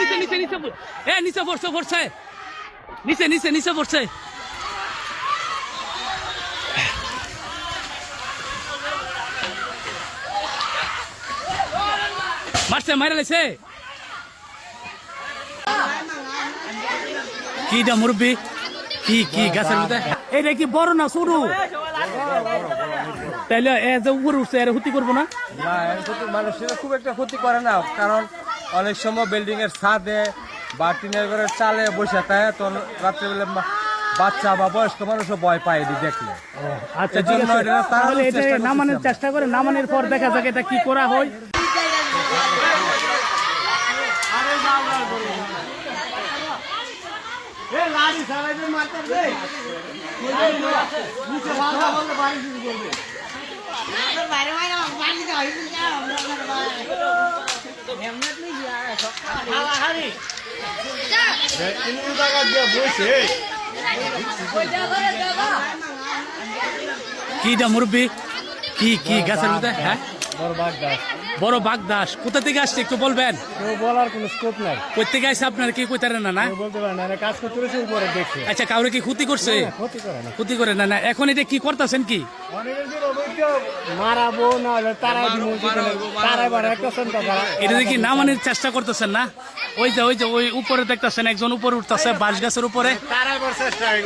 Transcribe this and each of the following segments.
নিচে নিচে নিচে নিচে পড়ছে পড়ছে। নিচে নিচে নিচে পড়ছে। মারছে কি মুরব্বি? কি কি গাছের মধ্যে? এটা কি বড় না সরু? তাইলে এ যে উপরে উঠছে, এর হুতি করব না? না মানুষের খুব একটা ক্ষতি করে না, কারণ অনেক সময় বিল্ডিং এর ছাদে বা টিনের ঘরের চালে বসে থাকে তো রাত্রেবেলা বাচ্চা বা বয়স্ক মানুষও ভয় পায় এটি দেখলে। আচ্ছা তাহলে এটা নামানোর চেষ্টা করে নামানোর পর দেখা যাক এটা কি করা হয়। বাইরে বাইরে কি মুরব্বী? কি কি গাছের মধ্যে? হ্যাঁ? বড় বাগদাস। কোথা থেকে আসছে একটু বলবেন? কেউ বলার কোনো স্কোপ নাই। কই থেকে আসছে আপনার? কি কইতারেন না না? বলতে পারে না কাজ করতে রয়েছে উপরে দেখছে। আচ্ছা কাউরে কি ক্ষতি করছে? ক্ষতি করে না। ক্ষতি করে না না এখন এটা কি করতেছেন কি? মারাবো না তারাই তারাই বাড়া এটা দেখি নামানোর চেষ্টা করতেছেন না? ওই যে ওই যে ওই উপরে দেখতেছেন একজন উপরে উঠতেছে বাঁশ গাছের উপরে।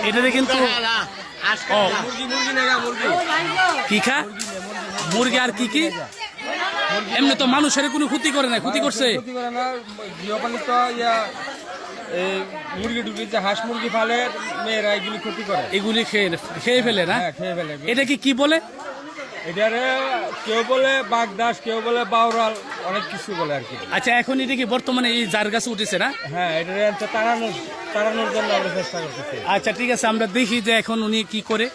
এটাতে কিন্তু কি খা? মুরগি আর কি কি? এমনি তো মানুষের কোনো ক্ষতি করে না ক্ষতি করছে। ক্ষতি করে না গৃহপালিত ইয়া মুরগি টুরগি যে হাঁস মুরগি ফালে মেয়েরা এগুলি ক্ষতি করে। এগুলি খেয়ে খেয়ে ফেলে না? হ্যাঁ খেয়ে ফেলে এটা কি কি বলে? এটারে কেউ বলে বাগদাস কেউ বলে বাউরাল অনেক কিছু বলে আর কি। আচ্ছা এখন এটা কি বর্তমানে এই জার গাছে উঠেছে না? হ্যাঁ হচ্ছে তাড়ানোর তাড়ানোর জন্য আমরা চেষ্টা করতেছি। আচ্ছা ঠিক আছে আমরা দেখি যে এখন উনি কি করে।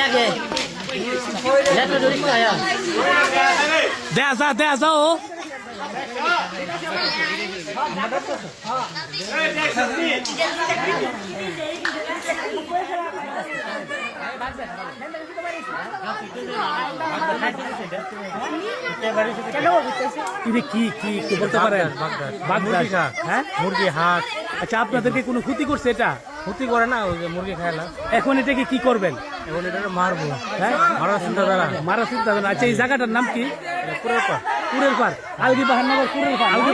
লাগে লেটো ধরি আয়া দেয়া যা দেয়া যা ও এটা কি কি কি বলতে পারেন বাগদাস হ্যাঁ মুরগি হাঁস আচ্ছা আপনাদেরকে কোনো ক্ষতি করছে এটা ক্ষতি করে না ওই যে মুরগি খায় না। এখন এটাকে কি করবেন? এখন এটা মারবো। হ্যাঁ? মারার চিন্তাধারা মারা চিন্তা করেন। আচ্ছা এই জায়গাটার নাম কি? পুরের পর কুরের পার আলগি বাহান্নগর কুরের পার আলগি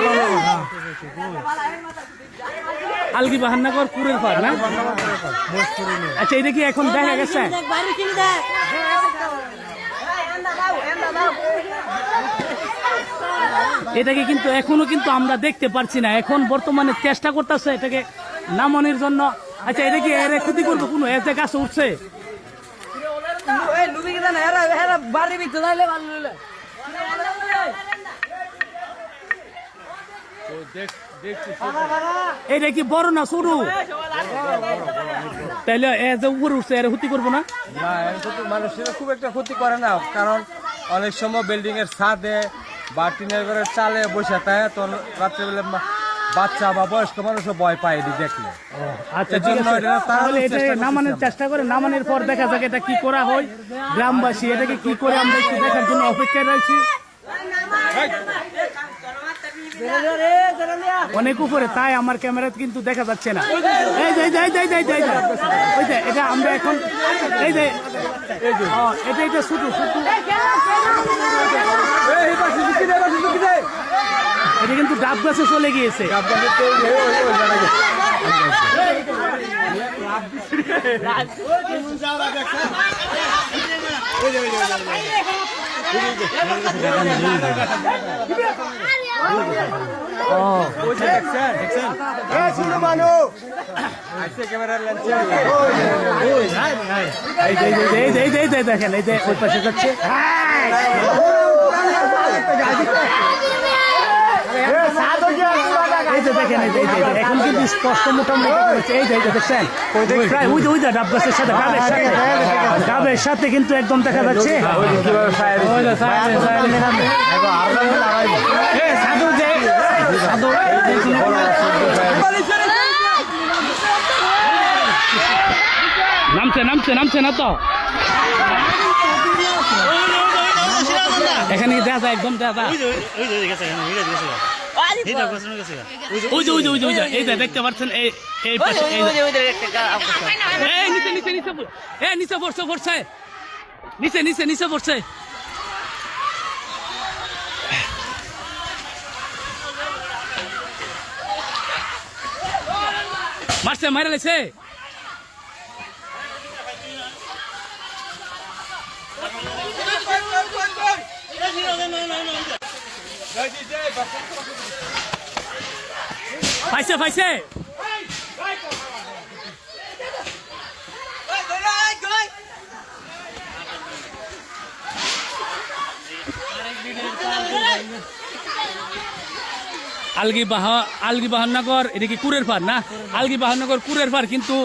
আলগি বাহান্নগর কুরের পার না? আচ্ছা এটা কি এখন দেখা গেছে? এটাকে কিন্তু এখনও কিন্তু আমরা দেখতে পারছি না। এখন বর্তমানে চেষ্টা করতেছে এটাকে নামানোর জন্য। আচ্ছা এটা কি এর ক্ষতি করব কোনো? এতে গাছ উঠছে। এটা কি বড় না সরু? তাইলে এ যে উপরে উঠছে, এর ক্ষতি করব না? মানুষের খুব একটা ক্ষতি করে না, কারণ অনেক সময় বিল্ডিং এর ছাদে বা টিনের ঘরের চালে বসে থাকে, তো রাত্রেবেলা বাচ্চা বা বয়স্ক মানুষও ভয় পায় এটি দেখলে। আচ্ছা ঠিক আছে। তাহলে এটা নামানোর চেষ্টা করে নামানোর পর দেখা যাক এটা কি করা হয়। গ্রামবাসী এটাকে কি করে আমরা একটু দেখার জন্য অপেক্ষায় রয়েছি। অনেক উপরে তাই আমার ক্যামেরা কিন্তু দেখা যাচ্ছে না। এই যে এই যে, এই যে, এই যে, এই যে, এই যে। ওই যে এটা আমরা এখন এই যে এটা এটা শুধু শুধু এটা কিন্তু ডাব গাছে চলে গিয়েছে দেখেন এই যে ওই পাশে যাচ্ছে এই যে দেখেন এই যে, এই যে, এই যে, এখন কিন্তু স্পষ্ট মোটামুটি এই যে এই যে দেখছেন প্রায় ওই যে ডাব গাছের সাথে ডাবের সাথে ডাবের সাথে কিন্তু একদম দেখা যাচ্ছে ওই যে সাইডে, সাইডে, সাইডে। এ, সাধু যে সাধু এই যে কোনো- নামছে নামছে নামছে না তো একদম এখানে, ওই যে গেছে গা। এই তো গোছানো গেছে গা। ওই যে- ওই যে ওই যে ওই যে এই যে দেখতে পাচ্ছেন এই এই পাশে এই যে। এই নিচে নিচে নিচে এই নিচে পড়ছে পড়ছে নিচে নিচে নিচে পড়ছে মারছে মারা লেছে পাইছে পাইছে। আলগি বাহা আলগি বাহানগর এটা কি কুরের পার না? আলগি বাহানগর কুরের পার কিন্তু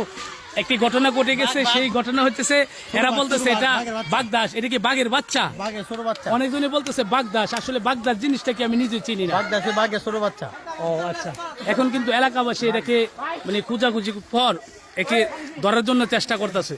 একটি ঘটনা ঘটে গেছে সেই ঘটনা হচ্ছে এরা বলতেছে এটা বাগদাস এটা কি বাঘের বাচ্চা? অনেকজনে বলতেছে বাগদাস আসলে বাগদাস জিনিসটা কি আমি নিজে চিনি না। বাগদাসে বাঘের ছোট বাচ্চা। ও আচ্ছা। এখন কিন্তু এলাকাবাসী এটাকে মানে খুঁজাখুঁজি পর একে ধরার জন্য চেষ্টা করতেছে।